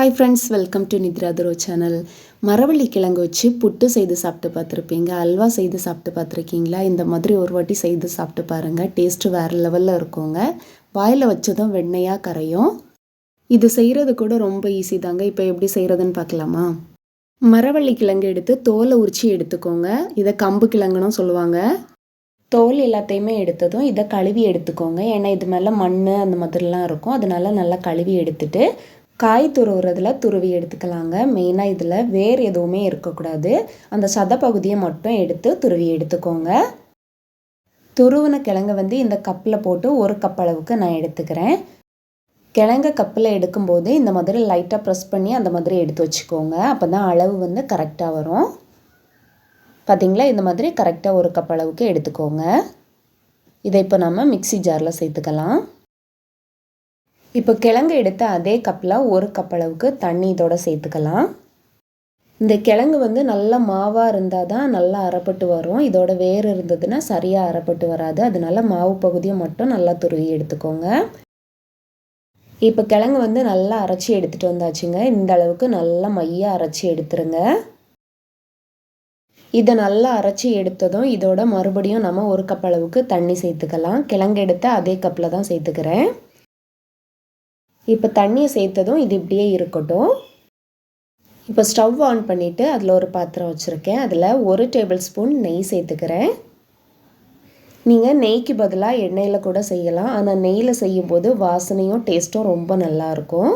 Hi friends welcome to Nithra துரோ channel மரவள்ளி கிழங்கு வச்சு புட்டு செய்து சாப்பிட்டு பார்த்துருப்பீங்க. அல்வா செய்து சாப்பிட்டு பார்த்துருக்கீங்களா? இந்த மாதிரி ஒரு வாட்டி செய்து சாப்பிட்டு பாருங்கள் டேஸ்ட்டு வேறு லெவலில் இருக்குங்க. வாயில் வச்சதும் வெண்ணையாக கரையும். இது செய்கிறது கூட ரொம்ப ஈஸி தாங்க. இப்போ எப்படி செய்கிறதுன்னு பார்க்கலாமா? மரவள்ளி கிழங்கு எடுத்து தோலை உரிச்சி எடுத்துக்கோங்க. இதை கம்பு கிழங்குன்னு சொல்லுவாங்க. தோல் எல்லாத்தையுமே எடுத்ததும் இதை கழுவி எடுத்துக்கோங்க. ஏன்னா இது மேலே மண் அந்த மாதிரிலாம் இருக்கும். அதனால நல்லா கழுவி எடுத்துட்டு காய் துருவுறதுல துருவி எடுத்துக்கலாங்க. மெயினாக இதில் வேர் எதுவுமே இருக்கக்கூடாது. அந்த சத பகுதியை மட்டும் எடுத்து துருவி எடுத்துக்கோங்க. துருவின கிழங்க வந்து இந்த கப்பில் போட்டு ஒரு கப் அளவுக்கு நான் எடுத்துக்கிறேன். கிழங்க கப்பில் எடுக்கும்போது இந்த மாதிரி லைட்டாக ப்ரெஸ் பண்ணி அந்த மாதிரி எடுத்து வச்சுக்கோங்க. அப்போ தான் அளவு வந்து கரெக்டாக வரும். பார்த்திங்களா இந்த மாதிரி கரெக்டாக ஒரு கப் அளவுக்கு எடுத்துக்கோங்க. இதை இப்போ நம்ம மிக்சி ஜாரில் சேர்த்துக்கலாம். இப்போ கிழங்கு எடுத்த அதே கப்பில் ஒரு கப் அளவுக்கு தண்ணி இதோட சேர்த்துக்கலாம். இந்த கிழங்கு வந்து நல்லா மாவாக இருந்தால் தான் நல்லா அரைப்பட்டு வரும். இதோட வேர் இருந்ததுன்னா சரியாக அரைப்பட்டு வராது. அதனால மாவு பகுதியை மட்டும் நல்லா துருவி எடுத்துக்கோங்க. இப்போ கிழங்கு வந்து நல்லா அரைச்சி எடுத்துகிட்டு வந்தாச்சுங்க. இந்த அளவுக்கு நல்லா மையாக அரைச்சி எடுத்துருங்க. இதை நல்லா அரைச்சி எடுத்ததும் இதோட மறுபடியும் நம்ம ஒரு கப் அளவுக்கு தண்ணி சேர்த்துக்கலாம். கிழங்கு எடுத்து அதே கப்பில் தான் சேர்த்துக்கிறேன். இப்போ தண்ணியை சேர்த்ததும் இது இப்படியே இருக்கட்டும். இப்போ ஸ்டவ் ஆன் பண்ணிவிட்டு அதில் ஒரு பாத்திரம் வச்சுருக்கேன். அதில் ஒரு டேபிள் ஸ்பூன் நெய் சேர்த்துக்கிறேன். நீங்கள் நெய்க்கு பதிலாக எண்ணெயில் கூட செய்யலாம். ஆனால் நெய்யில் செய்யும்போது வாசனையும் டேஸ்ட்டும் ரொம்ப நல்லாயிருக்கும்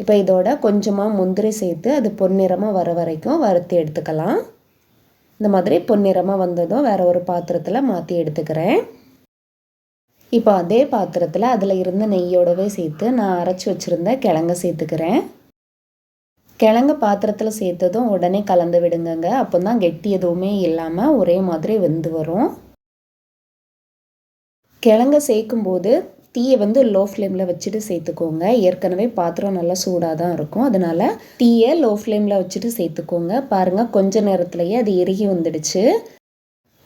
இப்போ இதோட கொஞ்சமாக முந்திரி சேர்த்து அது பொன்னிறமாக வர வரைக்கும் வறுத்து எடுத்துக்கலாம். இந்த மாதிரி பொன்னிறமாக வந்ததும் வேறு ஒரு பாத்திரத்தில் மாற்றி எடுத்துக்கிறேன். இப்போ அதே பாத்திரத்தில் அதில் இருந்த நெய்யோடவே சேர்த்து நான் அரைச்சி வச்சுருந்த கிழங்க சேர்த்துக்கிறேன். கிழங்கு பாத்திரத்தில் சேர்த்ததும் உடனே கலந்து விடுங்கங்க. அப்போ தான் கெட்டி எதுவுமே இல்லாமல் ஒரே மாதிரி வெந்து வரும். கிழங்க சேர்க்கும்போது தீயை வந்து லோ ஃப்ளேமில் வச்சுட்டு சேர்த்துக்கோங்க. ஏற்கனவே பாத்திரம் நல்லா சூடாக தான் இருக்கும். அதனால் தீயை லோ ஃப்ளேமில் வச்சுட்டு சேர்த்துக்கோங்க. பாருங்கள் கொஞ்ச நேரத்துலையே அது இறுகி வந்துடுச்சு.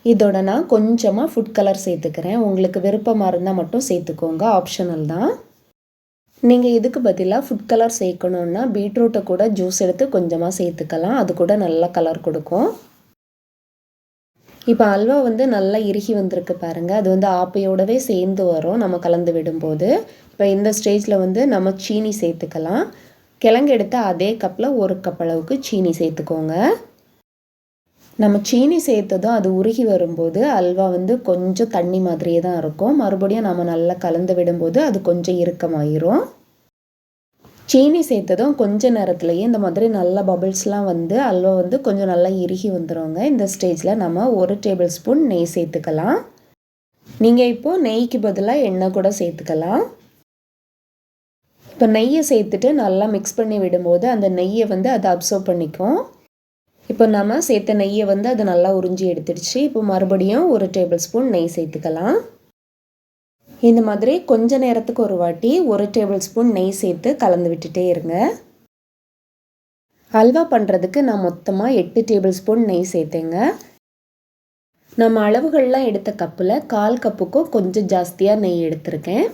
இதோட நான் கொஞ்சமாக ஃபுட் கலர் சேர்த்துக்கிறேன். உங்களுக்கு விருப்பமாக இருந்தால் மட்டும் சேர்த்துக்கோங்க. ஆப்ஷனல் தான். நீங்கள் இதுக்கு பதிலாக ஃபுட் கலர் சேர்க்கணுன்னா பீட்ரூட்டை கூட ஜூஸ் எடுத்து கொஞ்சமாக சேர்த்துக்கலாம். அது கூட நல்ல கலர் கொடுக்கும். இப்போ அல்வா வந்து நல்லா இறுகி வந்திருக்கு பாருங்கள் அது வந்து ஆப்பையோடவே சேர்ந்து வரும். நம்ம கலந்து விடும்போது. இப்போ இந்த ஸ்டேஜில் வந்து நம்ம சீனி சேர்த்துக்கலாம். கிழங்கு எடுத்த அதே கப்பில் ஒரு கப் அளவுக்கு சீனி சேர்த்துக்கோங்க. நம்ம சீனி சேர்த்ததும் அது உருகி வரும்போது அல்வா வந்து கொஞ்சம் தண்ணி மாதிரியே தான் இருக்கும். மறுபடியும் நம்ம நல்லா கலந்து விடும்போது அது கொஞ்சம் இறுக்கமாயிரும். சீனி சேர்த்ததும் கொஞ்ச நேரத்துலேயே இந்த மாதிரி நல்ல பபிள்ஸ்லாம் வந்து அல்வா வந்து கொஞ்சம் நல்லா இறுகி வந்துடுங்க இந்த ஸ்டேஜில் நம்ம ஒரு டேபிள் ஸ்பூன் நெய் சேர்த்துக்கலாம். நீங்கள் இப்போது நெய்க்கு பதிலாக எண்ணெய் கூட சேர்த்துக்கலாம். இப்போ நெய்யை சேர்த்துட்டு நல்லா மிக்ஸ் பண்ணி விடும்போது அந்த நெய்யை வந்து அதை அப்சர்வ் பண்ணிக்கும். இப்போ நம்ம சேர்த்த நெய்யை வந்து அது நல்லா உறிஞ்சி எடுத்துடுச்சு. இப்போ மறுபடியும் ஒரு டேபிள் ஸ்பூன் நெய் சேர்த்துக்கலாம். இந்த மாதிரி கொஞ்ச நேரத்துக்கு ஒரு வாட்டி ஒரு டேபிள் ஸ்பூன் நெய் சேர்த்து கலந்து விட்டுட்டே இருங்க. அல்வா பண்ணுறதுக்கு நான் மொத்தமாக எட்டு டேபிள் ஸ்பூன் நெய் சேர்த்தேங்க. நம்ம அளவுகள்லாம் எடுத்த கப்பில் கால் கப்புக்கும் கொஞ்சம் ஜாஸ்தியாக நெய் எடுத்திருக்கேன்.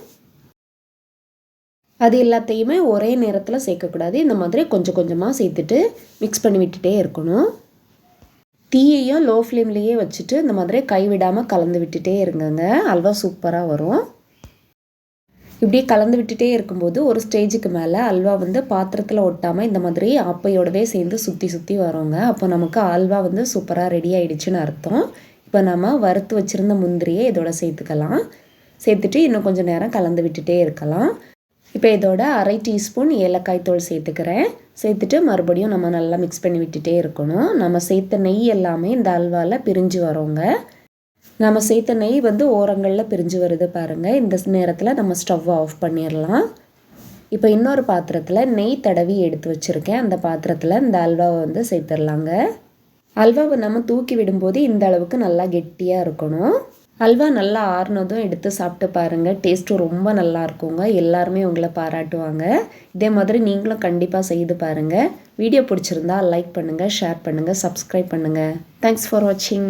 அது எல்லாத்தையுமே ஒரே நேரத்தில் சேர்க்கக்கூடாது. இந்த மாதிரி கொஞ்சம் கொஞ்சமாக சேர்த்துட்டு மிக்ஸ் பண்ணி விட்டுட்டே இருக்கணும். தீயையும் லோ ஃப்ளேம்லேயே வச்சுட்டு இந்த மாதிரி கைவிடாமல் கலந்து விட்டுட்டே இருங்கங்க. அல்வா சூப்பராக வரும். இப்படியே கலந்து விட்டுட்டே இருக்கும்போது ஒரு ஸ்டேஜுக்கு மேலே அல்வா வந்து பாத்திரத்தில் ஒட்டாமல் இந்த மாதிரி ஆப்பையோடவே சேர்ந்து சுற்றி சுற்றி வரோங்க. அப்போ நமக்கு அல்வா வந்து சூப்பராக ரெடி ஆகிடுச்சின்னு அர்த்தம். இப்போ நம்ம வறுத்து வச்சுருந்த முந்திரியை இதோட சேர்த்துக்கலாம். சேர்த்துட்டு இன்னும் கொஞ்சம் நேரம் கலந்து விட்டுட்டே இருக்கலாம். இப்போ இதோட அரை டீஸ்பூன் ஏலக்காய் தூள் சேர்த்துக்கிறேன். சேர்த்துட்டு மறுபடியும் நம்ம நல்லா மிக்ஸ் பண்ணி விட்டுட்டே இருக்கணும். நம்ம சேர்த்த நெய் எல்லாமே இந்த அல்வாவில் பிரிஞ்சு வரோங்க. நம்ம சேர்த்த நெய் வந்து ஓரங்களில் பிரிஞ்சு வருது பாருங்கள் இந்த நேரத்தில் நம்ம ஸ்டவ் ஆஃப் பண்ணிடலாம் இப்போ இன்னொரு பாத்திரத்தில் நெய் தடவி எடுத்து வச்சுருக்கேன். அந்த பாத்திரத்தில் இந்த அல்வாவை வந்து சேர்த்துடலாங்க அல்வாவை நம்ம தூக்கி விடும்போது இந்த அளவுக்கு நல்லா கெட்டியாக இருக்கணும். அல்வா நல்லா ஆறுனதும் எடுத்து சாப்பிட்டு பாருங்கள் டேஸ்ட்டும் ரொம்ப நல்லா இருக்குங்க. எல்லாருமே உங்களை பாராட்டுவாங்க. இதே மாதிரி நீங்களும் கண்டிப்பாக செய்து பாருங்கள் வீடியோ பிடிச்சிருந்தா லைக் பண்ணுங்கள் ஷேர் பண்ணுங்கள் சப்ஸ்கிரைப் பண்ணுங்கள் தேங்க்ஸ் ஃபார் வாட்சிங்